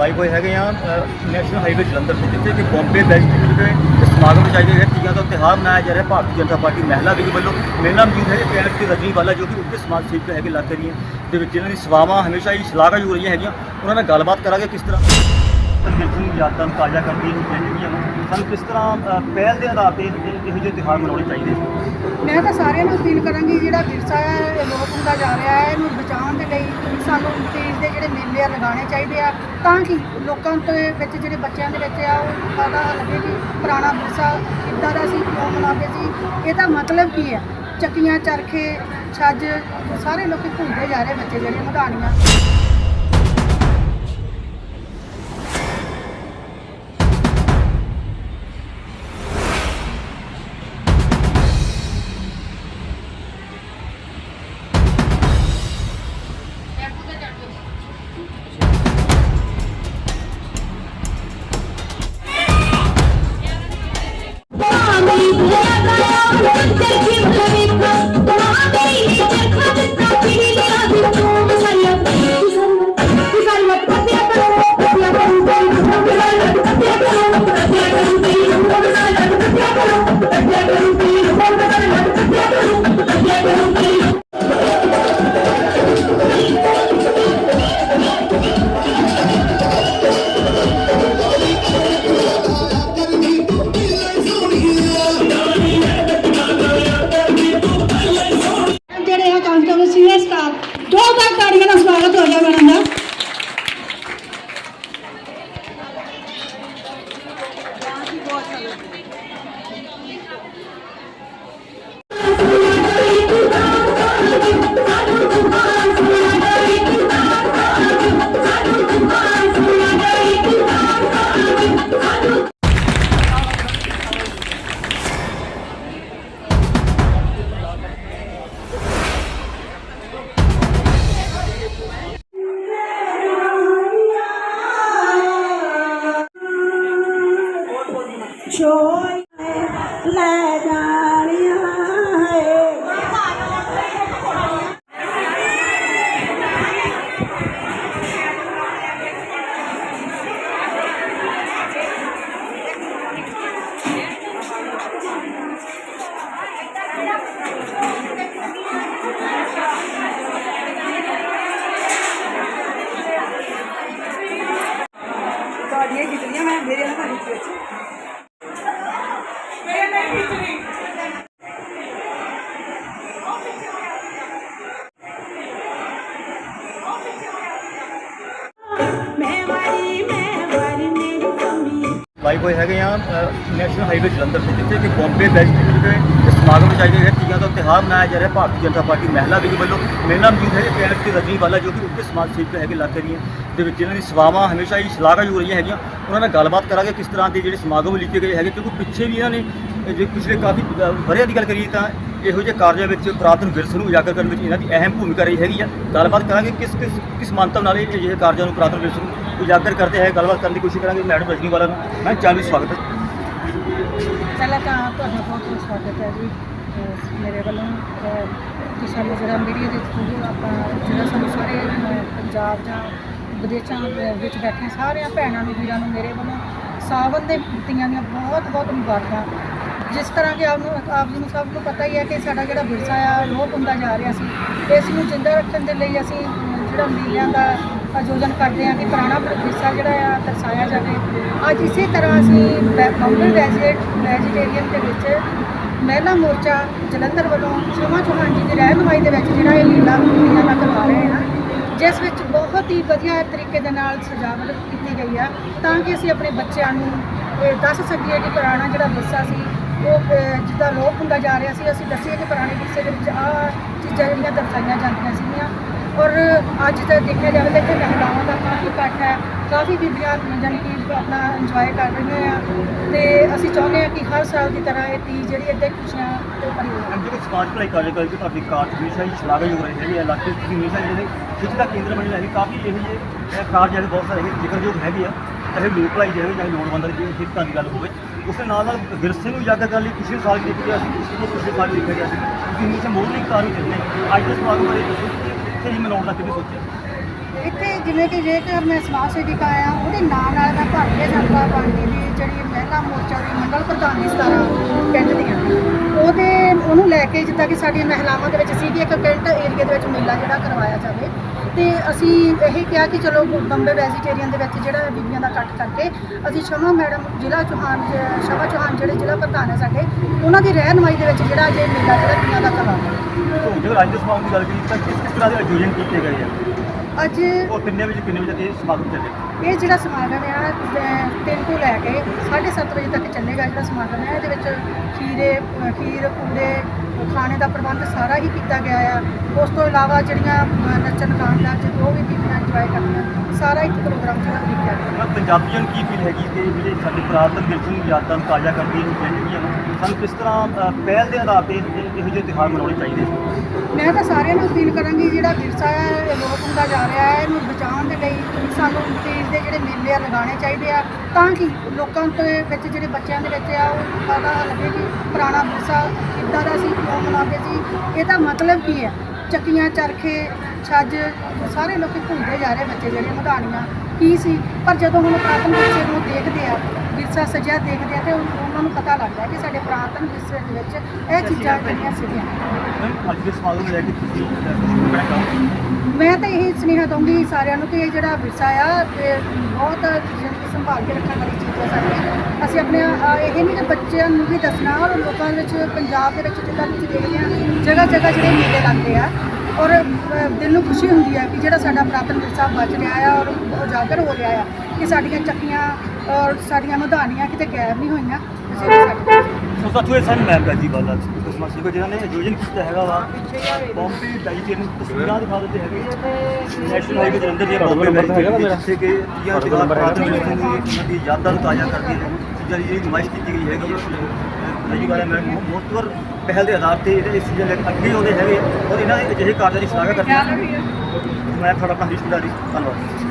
Live ਹੋਏ ਹੈਗੇ ਆ ਨੈਸ਼ਨਲ ਹਾਈਵੇ ਜਲੰਧਰ ਤੋਂ ਜਿੱਥੇ ਕਿ ਬੰਬੇ ਵੈਜੀਟੇਬਲ ਦੇ ਸਮਾਗਮ ਵਿੱਚ ਆਏ ਗਏ ਤੀਆਂ ਦਾ ਤਿਉਹਾਰ ਮਨਾਇਆ ਜਾ ਰਿਹਾ। ਭਾਰਤੀ ਜਨਤਾ ਪਾਰਟੀ ਮਹਿਲਾ ਵਿੰਗ ਵੱਲੋਂ। ਮੇਰੇ ਨਾਲ ਮੌਜੂਦ ਹੈ ਪਿਆਰ ਤੇ ਰਜਨੀ ਵਾਲਾ, ਜੋ ਕਿ ਉੱਤੇ ਸਮਾਜ ਸੇਵਕ ਹੈਗੇ ਇਲਾਕੇ ਦੀਆਂ, ਦੇ ਵਿੱਚ ਜਿਨ੍ਹਾਂ ਦੀ ਸੇਵਾਵਾਂ ਹਮੇਸ਼ਾ ਹੀ ਸ਼ਲਾਘਾਯੋਗ ਰਹੀਆਂ ਹੈਗੀਆਂ। ਉਹਨਾਂ ਨਾਲ ਗੱਲਬਾਤ ਕਰਾਂਗੇ ਕਿਸ ਤਰ੍ਹਾਂ ਤਨਵੀਰ ਯਾਦਾਂ ਨੂੰ ਤਾਜ਼ਾ ਕਰਦੀਆਂ ਹੈਗੀਆਂ ਸਾਨੂੰ ਕਿਸ ਤਰ੍ਹਾਂ ਪਹਿਲ ਦੇ ਆਧਾਰ ਤੇ ਇਹੋ ਜਿਹੇ ਤਿਉਹਾਰ ਮਨਾਉਣੇ ਚਾਹੀਦੇ ਮੈਂ ਤਾਂ ਸਾਰਿਆਂ ਨੂੰ ਅਪੀਲ ਕਰਾਂਗੀ, ਜਿਹੜਾ ਵਿਰਸਾ ਹੈ, ਇਹ ਲੋਪ ਜਾ ਰਿਹਾ ਹੈ, ਇਹਨੂੰ ਬਚਾਉਣ ਦੇ ਲਈ ਸਾਨੂੰ ਚੀਜ਼ ਦੇ ਜਿਹੜੇ ਮੇਲੇ ਆ ਲਗਾਉਣੇ ਚਾਹੀਦੇ ਆ, ਤਾਂ ਕਿ ਲੋਕਾਂ ਦੇ ਵਿੱਚ ਜਿਹੜੇ ਬੱਚਿਆਂ ਦੇ ਵਿੱਚ ਆ, ਉਹ ਪਤਾ ਲੱਗੇ ਕਿ ਪੁਰਾਣਾ ਵਿਰਸਾ ਕਿੱਦਾਂ ਦਾ ਸੀ, ਕਿਉਂ ਮਨਾਉਂਦੇ ਸੀ, ਇਹਦਾ ਮਤਲਬ ਕੀ ਹੈ ਚੱਕੀਆਂ, ਚਰਖੇ, ਛੱਜ, ਸਾਰੇ ਲੋਕੀ ਭੁੱਲਦੇ ਜਾ ਰਹੇ ਬੱਚੇ ਜਿਹੜੇ ਮਧਾਣੀਆਂ ਛੋੜ ਲੈ ਜਾਣੀਆਂ ਹੈ ਤੁਹਾਡੀਆਂ ਕਿਤਨੀਆਂ ਮੈਂ ਮੇਰੇ ਕੰਬੀ ਹੋਏ ਹੈਗੇ ਆ ਨੈਸ਼ਨਲ ਹਾਈਵੇ ਜਲੰਧਰ ਤੋਂ ਜਿੱਥੇ ਕਿ ਬੰਬੇ ਵੈਜੀਟੇਬਲ ਦੇ ਸਮਾਗਮ ਵਿੱਚ ਆਏ ਗਏ ਤੀਆਂ ਦਾ ਤਿਉਹਾਰ ਮਨਾਇਆ ਜਾ ਰਿਹਾ ਭਾਰਤੀ ਜਨਤਾ ਪਾਰਟੀ ਮਹਿਲਾ ਵਿੰਗ ਵੱਲੋਂ ਮੇਰੇ ਨਾਲ ਮੌਜੂਦ ਹੈ ਪਿਆਰ ਤੇ ਰਜਨੀ ਵਾਲਾ ਜੋ ਕਿ ਉੱਤੇ ਸਮਾਜ ਸੇਵਕ ਹੈਗੇ ਇਲਾਕੇ ਦੀਆਂ ਦੇ ਵਿੱਚ ਜਿਨ੍ਹਾਂ ਦੀ ਸੇਵਾਵਾਂ ਹਮੇਸ਼ਾ ਹੀ ਸ਼ਲਾਘਾਯੋਗ ਰਹੀਆਂ ਹੈਗੀਆਂ। ਉਹਨਾਂ ਨਾਲ ਗੱਲਬਾਤ ਕਰਾਂਗੇ ਕਿਸ ਤਰ੍ਹਾਂ ਦੇ ਜਿਹੜੇ ਸਮਾਗਮ ਲਿਖੇ ਗਏ ਹੈਗੇ ਕਿਉਂਕਿ ਪਿੱਛੇ ਵੀ ਇਹਨਾਂ ਨੇ ਜੇ ਪਿਛਲੇ ਕਾਫੀ ਅ, ਵਰ੍ਹਿਆਂ ਦੀ ਗੱਲ ਕਰੀਏ ਤਾਂ ਇਹੋ ਜਿਹੇ ਕਾਰਜਾਂ ਵਿੱਚ ਪੁਰਾਤਨ ਵਿਰਸੇ ਨੂੰ ਉਜਾਗਰ ਕਰਨ ਵਿੱਚ ਇਹਨਾਂ ਦੀ ਅਹਿਮ ਭੂਮਿਕਾ ਰਹੀ ਹੈਗੀ ਆ। ਗੱਲਬਾਤ ਕਰਾਂਗੇ ਕਿਸ ਕਿਸ ਕਿਸ ਮੰਤਵ ਨਾਲ ਇਹ ਅਜਿਹੇ ਕਾਰਜਾਂ ਨੂੰ ਪੁਰਾਤਨ ਵਿਰਸ ਨੂੰ ਉਜਾਗਰ ਕਰਦੇ ਹੈ ਗੱਲਬਾਤ ਕਰਨ ਦੀ ਕੋਸ਼ਿਸ਼ ਕਰਾਂਗੇ ਮੈਡਮ ਰਜਨੀ ਵਾਲਾ ਨੂੰ। ਮੈਂ ਚਾਹੀ ਸਵਾਗਤ ਹੈ। ਪਹਿਲਾਂ ਤਾਂ ਤੁਹਾਡਾ ਬਹੁਤ ਬਹੁਤ ਸਵਾਗਤ ਹੈ ਜੀ। ਅਹ ਮੇਰੇ ਵੱਲੋਂ, ਅਹ ਕਿ ਸਾਨੂੰ ਜਿਹੜਾ ਮੀਡੀਆ ਦੇ ਥਰੂ ਆਪਾਂ ਜਿਹੜਾ ਸਾਨੂੰ ਸਾਰੇ, ਅਹ ਪੰਜਾਬ ਜਾਂ ਵਿਦੇਸ਼ਾਂ ਦੇ ਵਿੱਚ ਬੈਠੇ ਸਾਰਿਆਂ ਭੈਣਾਂ ਨੂੰ, ਵੀਰਾਂ ਨੂੰ ਮੇਰੇ ਵੱਲੋਂ ਸਾਵਨ ਦੇ ਤੀਆਂ ਦੀਆਂ ਬਹੁਤ ਬਹੁਤ ਮੁਬਾਰਕਾਂ। ਜਿਸ ਤਰ੍ਹਾਂ ਕਿ ਆਪ ਨੂੰ, ਆਪ ਜੀ ਨੂੰ ਸਭ ਨੂੰ ਪਤਾ ਹੀ ਹੈ ਕਿ ਸਾਡਾ ਜਿਹੜਾ ਵਿਰਸਾ ਆ ਲੋਪ ਹੁੰਦਾ ਜਾ ਰਿਹਾ ਸੀ। ਇਸ ਨੂੰ ਜਿੰਦਾ ਰੱਖਣ ਦੇ ਲਈ ਅਸੀਂ ਅਹ ਜਿਹੜਾ ਮੇਲਿਆਂ ਦਾ ਆਯੋਜਨ ਕਰਦੇ ਹਾਂ ਕਿ ਪੁਰਾਣਾ ਵਿਰਸਾ ਜਿਹੜਾ ਆ ਦਰਸਾਇਆ ਜਾਵੇ। ਅੱਜ ਇਸੇ ਤਰ੍ਹਾਂ ਅਸੀਂ ਬਾਉਂਡਰੀ ਰੈਜ਼ੀਡੈਂਟ ਵੈਜੀਟੇਰੀਅਨ ਦੇ ਵਿੱਚ ਮਹਿਲਾ ਮੋਰਚਾ ਜਲੰਧਰ ਵੱਲੋਂ ਸ਼ੋਭਾ ਚੌਹਾਨ ਜੀ ਦੀ ਰਹਿਨੁਮਾਈ ਦੇ ਵਿੱਚ ਜਿਹੜਾ ਇਹ ਲੀਲਾ ਕੁੜੀਆਂ ਦਾ ਕਰਵਾ ਰਹੇ ਹਾਂ, ਜਿਸ ਵਿੱਚ ਬਹੁਤ ਹੀ ਵਧੀਆ ਤਰੀਕੇ ਦੇ ਨਾਲ ਸਜਾਵਟ ਕੀਤੀ ਗਈ ਆ, ਤਾਂ ਕਿ ਅਸੀਂ ਆਪਣੇ ਬੱਚਿਆਂ ਨੂੰ ਇਹ ਦੱਸ ਸਕੀਏ ਕਿ ਪੁਰਾਣਾ ਜਿਹੜਾ ਵਿਰਸਾ ਸੀ, ਉਹ ਜਿੱਦਾਂ ਲੋਪ ਹੁੰਦਾ ਜਾ ਰਿਹਾ ਸੀ, ਅਸੀਂ ਦੱਸੀਏ ਕਿ ਪੁਰਾਣੇ ਵਿਰਸੇ ਦੇ ਵਿੱਚ ਆਹ ਚੀਜ਼ਾਂ ਜਿਹੜੀਆਂ ਦਰਸਾਈਆਂ ਜਾਂਦੀਆਂ ਸੀਗੀਆਂ। ਔਰ ਅੱਜ ਤਾਂ ਦੇਖਿਆ ਜਾਵੇ ਤਾਂ ਇੱਥੇ ਮਹਿਲਾਵਾਂ ਦਾ ਕਾਫੀ ਘੱਟ ਹੈ, ਕਾਫੀ ਬੀਬੀਆਂ ਜਾਣੀ ਕਿ ਆਪਣਾ ਇੰਜੋਏ ਕਰ ਰਹੀਆਂ ਆ ਤੇ ਅਸੀਂ ਚਾਹੁੰਦੇ ਹਾਂ ਕਿ ਹਰ ਸਾਲ ਦੀ ਤਰ੍ਹਾਂ ਇਹ ਤੀ ਜਿਹੜੀ ਇੱਦਾਂ ਹੀ ਖੁਸ਼ੀਆਂ ਤੇ ਭਰੀ ਹੋਵੇ ਜਿਹੜੇ ਸਮਾਜ ਭਲਾਈ ਕਾਰਜ ਕਰਕੇ ਤੁਹਾਡੀ ਕਾਰਜ ਹਮੇਸ਼ਾ ਹੀ ਸ਼ਲਾਘਾਯੋਗ ਰਹੇ ਹੈਗੇ ਆ। ਇਲਾਕੇ ਤੁਸੀਂ ਹਮੇਸ਼ਾ ਜਿਹੜੇ ਖਿੱਚ ਦਾ ਕੇਂਦਰ ਬਣੇ ਰਹੇ ਕਾਫੀ ਇਹੋ ਜਿਹੇ, ਇਹ ਕਾਰਜ ਜਿਹੜੇ ਬਹੁਤ ਸਾਰੇ ਜ਼ਿਕਰਯੋਗ ਹੈਗੇ ਆ, ਚਾਹੇ ਲੋਕ ਭਲਾਈ ਦੇ ਚਾਹੇ ਲੋੜਵੰਦ ਦੀ ਹਿੱਤਾਂ ਦੀ ਗੱਲ ਹੋਵੇ, ਉਸ ਦੇ ਨਾਲ ਨਾਲ ਵਿਰਸੇ ਨੂੰ ਉਜਾਗਰ ਕਰਨ ਲਈ ਪਿਛਲੇ ਸਾਲ ਵੀ ਦੇਖਿਆ ਸੀ ਪਿਛਲੇ ਪਿਛਲੇ ਸਾਲ ਵੀ ਦੇਖਿਆ ਸੀ ਤੁਸੀਂ ਹਮੇਸ਼ਾ ਮੋਢਲੀ ਕਾਰਜ ਕਰਦੇ ਅੱਜ ਦੇ ਸਮਾਗਮ ਬਾਰੇ ਦੱਸੋ ਇੱਥੇ ਹੀ ਮਨਾਉਣ ਦਾ ਕਿਵੇਂ ਸੋਚਿਆ? ਇੱਥੇ ਜਿਵੇਂ ਕਿ ਜੇਕਰ ਮੈਂ ਸਮਾਜ ਸੇਵਿਕਾ ਆ, ਉਹਦੇ ਨਾਲ ਨਾਲ ਮੈਂ ਭਾਰਤੀ ਜਨਤਾ ਪਾਰਟੀ ਦੀ ਜਿਹੜੀ ਮਹਿਲਾ ਮੋਰਚਾ ਦੀ ਮੰਡਲ ਪ੍ਰਧਾਨ ਦੀ ਸਤਾਰਾ ਪਿੰਡ ਦੀਆਂ। ਉਹਦੇ, ਉਹਨੂੰ ਲੈ ਕੇ ਜਿੱਦਾਂ ਕਿ ਸਾਡੀਆਂ ਮਹਿਲਾਵਾਂ ਦੇ ਵਿੱਚ ਸੀ ਵੀ ਇੱਕ ਪਿੰਡ ਏਰੀਆ ਦੇ ਵਿੱਚ ਮੇਲਾ ਜਿਹੜਾ ਕਰਵਾਇਆ ਜਾਵੇ ਤੇ ਅਸੀਂ ਇਹ ਕਿਹਾ ਕਿ ਚਲੋ ਬੰਬੇ ਵੈਜੀਟੇਰੀਅਨ ਦੇ ਵਿੱਚ ਜਿਹੜਾ ਬੀਬੀਆਂ ਦਾ ਇਕੱਠ ਕਰਕੇ ਅਸੀਂ ਸ਼ਮਾ ਮੈਡਮ ਜ਼ਿਲ੍ਹਾ ਚੌਹਾਨ ਸ਼ਮਾ ਚੌਹਾਨ ਜਿਹੜੇ ਜ਼ਿਲ੍ਹਾ ਪ੍ਰਧਾਨ ਹੈ ਸਾਡੇ ਉਹਨਾਂ ਦੀ ਰਹਿਨਮਾਈ ਦੇ ਵਿੱਚ ਜਿਹੜਾ ਜੇ ਮੇਲਾ ਜਿਹੜਾ ਬੀਬੀਆਂ ਦਾ ਕਰਵਾਵਾਂਗੇ ਸੋ ਜੇਕਰ ਅੱਜ ਦੇ ਗੱਲ ਕਰੀਏ ਤਾਂ ਕਿਸ ਕਿਸ ਤਰ੍ਹਾਂ ਦੇ ਆਯੋਜਨ ਕੀਤੇ ਗਏ ਆ? ਅੱਜ ਉਹ ਕਿੰਨੇ ਵਜੇ ਕਿੰਨੇ ਵਜੇ ਇਹ ਸਮਾਗਮ ਚੱਲੇਗਾ ਇਹ ਜਿਹੜਾ ਸਮਾਗਮ ਆ ਤਿੰਨ ਤੋਂ ਲੈ ਕੇ 7:30 ਵਜੇ ਤੱਕ ਚੱਲੇਗਾ ਜਿਹੜਾ ਸਮਾਗਮ ਹੈ। ਇਹਦੇ ਵਿੱਚ ਖੀਰੇ ਖੀਰ ਪੂੜੇ ਖਾਣੇ ਦਾ ਪ੍ਰਬੰਧ ਸਾਰਾ ਹੀ ਕੀਤਾ ਗਿਆ ਆ। ਉਸ ਤੋਂ ਇਲਾਵਾ ਜਿਹੜੀਆਂ ਨੱਚਣ ਗਾਉਣ ਦਾ ਜੋ ਵੀ ਬੀਬੀਆਂ ਇੰਜੋਏ ਕਰਦੀਆਂ। ਸਾਰਾ ਇੱਕ ਪ੍ਰੋਗਰਾਮ ਜਿਹੜਾ ਲਿਖਿਆ ਗਿਆ। ਤਾਂ ਪੰਜਾਬੀਆਂ ਕੀ ਫੀਲ ਹੈਗੀ ਕਿ ਜਿਹੜੇ ਸਾਡੇ ਪੁਰਾਤਨ ਵਿਰਸੇ ਨੂੰ ਯਾਦਾਂ ਨੂੰ ਤਾਜ਼ਾ ਕਰਦੀਆਂ ਨੇ ਜਿਹੜੀਆਂ ਸਾਨੂੰ ਕਿਸ ਤਰ੍ਹਾਂ ਪਹਿਲ ਦੇ ਆਧਾਰ ਤੇ ਇਹ- ਜਿਹੇ ਤਿਉਹਾਰ ਮਨਾਉਣੇ ਚਾਹੀਦੇ ਮੈਂ ਤਾਂ ਸਾਰਿਆਂ ਨੂੰ ਅਪੀਲ ਕਰਾਂਗੀ ਜਿਹੜਾ ਵਿਰਸਾ ਹੈ ਇਹ ਲੋਪ ਹੁੰਦਾ ਜਾ ਰਿਹਾ ਹੈ ਇਹਨੂੰ ਬਚਾਉਣ ਦੇ ਲਈ ਸਾਨੂੰ ਚੀਜ਼ ਦੇ ਜਿਹੜੇ ਮੇਲੇ ਆ ਲਗਾਉਣੇ ਚਾਹੀਦੇ ਆ। ਤਾਂ ਕਿ ਲੋਕਾਂ ਦੇ ਵਿੱਚ ਜਿਹੜੇ ਬੱਚਿਆਂ ਦੇ ਵਿੱਚ ਆ ਉਹ ਪਤਾ ਲੱਗੇ ਕਿ ਪੁਰਾਣਾ ਵਿਰਸਾ ਕਿੱਦਾਂ ਦਾ ਇਹਦਾ ਮਤਲਬ ਕੀ ਹੈ? ਚੱਕੀਆਂ, ਚਰਖੇ, ਛੱਜ, ਸਾਰੇ ਲੋਕੀ ਭੁੱਲਦੇ ਜਾ ਰਹੇ ਬੱਚੇ ਜਿਹੜੇ ਮਧਾਣੀਆਂ। ਕੀ ਸੀ? ਪਰ ਜਦੋਂ ਹੁਣ ਪੁਰਾਤਨ ਵਿਰਸੇ ਨੂੰ ਦੇਖਦੇ ਆ ਵਿਰਸਾ ਸਜਿਆ ਦੇਖਦੇ ਆ ਤੇ ਉਹ- ਉਹਨਾਂ ਨੂੰ ਪਤਾ ਲੱਗਦਾ ਕਿ ਸਾਡੇ ਪੁਰਾਤਨ ਵਿਰਸੇ ਦੇ ਵਿੱਚ ਇਹ ਚੀਜ਼ਾਂ ਜਿਹੜੀਆਂ ਸੀਗੀਆਂ। ਅੱਜ ਦੇ ਸਮਾਗਮ ਨੂੰ ਲੈ ਕੇ ਤੁਸੀਂ ਮੈਂ ਤਾਂ ਇਹ ਸੁਨੇਹਾ ਦਊਂਗੀ ਸਾਰਿਆਂ ਨੂੰ ਕਿ ਇਹ ਜਿਹੜਾ ਵਿਰਸਾ ਆ ਤੇ ਬਹੁਤ ਜ਼ਿੰਦਗੀ ਸੰਭਾਲ ਕੇ ਰੱਖਣ ਵਾਲੀ ਚੀਜ਼ ਹੈ ਸਾਡੀ। ਅਸੀਂ ਆਪਣੇ ਇਹ ਨਹੀਂ ਕਿ ਬੱਚਿਆਂ ਨੂੰ ਵੀ ਦੱਸਣਾ ਔਰ ਲੋਕਾਂ ਵਿੱਚ ਪੰਜਾਬ ਦੇ ਵਿੱਚ ਜਿੱਦਾਂ ਤੁਸੀਂ ਦੇਖਦੇ ਆ ਜਗ੍ਹਾ ਜਗ੍ਹਾ ਜਿਹੜੇ ਮੇਲੇ ਲੱਗਦੇ ਆ ਔਰ ਦਿਲ ਨੂੰ ਖੁਸ਼ੀ ਹੁੰਦੀ ਹੈ ਕਿ ਜਿਹੜਾ ਸਾਡਾ ਪੁਰਾਤਨ ਵਿਰਸਾ ਬਚ ਰਿਹਾ ਆ ਔਰ ਉਜਾਗਰ ਹੋ ਰਿਹਾ ਆ। ਕਿ ਸਾਡੀਆਂ ਚੱਕੀਆਂ ਔਰ ਸਾਡੀਆਂ ਮਧਾਨੀਆਂ ਕਿਤੇ ਗਾਇਬ ਨਹੀਂ ਹੋਈਆਂ ਜਿਹੜੇ ਸਾਡੇ ਸੋ ਸਾਥੀਓ ਇਹ ਸਨ ਮੈਮ ਗਾਜੀ ਬਾਲਾ ਕਿਸਮਾ ਸਿੰਘ ਨੇ ਆਯੋਜਨ ਕੀਤਾ ਹੈਗਾ ਵਾ। ਬੰਬੇ ਵੈਜੀਟੇਰੀਅਨ ਤਸਵੀਰਾਂ ਦਿਖਾ ਦਿੱਤੇ ਹੈਗੇ। ਨੈਸ਼ਨਲ ਹਾਈਵੇ ਜਲੰਧਰ ਦੀਆਂ ਬੰਬੇ ਵੈਜੀਟੇਰੀਅਨ ਜਿੱਥੇ ਕਿ ਤੀਆਂ ਤਿਉਹਾਰ ਪੁਰਾਤਨ ਵਿਰਸੇ ਦੀ ਉਹਨਾਂ ਦੀ ਯਾਦਾਂ ਨੂੰ ਤਾਜ਼ਾ ਕਰਦੀ ਹੈ ਚੀਜ਼ਾਂ ਦੀ ਜਿਹੜੀ ਨੁਮਾਇਸ਼ ਕੀਤੀ ਗਈ ਹੈਗੀ ਹੈ ਅਜੀ ਵਾਲਾ ਮੈਂ ਮੋਤਵਰ ਪਹਿਲ ਦੇ ਆਧਾਰ ਤੇ ਇਹਦੇ ਇਸ ਚੀਜ਼ਾਂ ਅੱਗੇ ਆਉਂਦੇ ਹੈਗੇ। ਔਰ ਇਹਨਾਂ ਦੇ ਅਜਿਹੇ ਕਾਰਜਾਂ ਦੀ ਸ਼ਲਾਘਾ ਕਰਦੇ ਹਾਂ ਮੈਂ ਤੁਹਾਡਾ ਆਪਣਾ ਰਿਸ਼ਤੇਦਾਰੀ ਧੰਨਵਾਦ।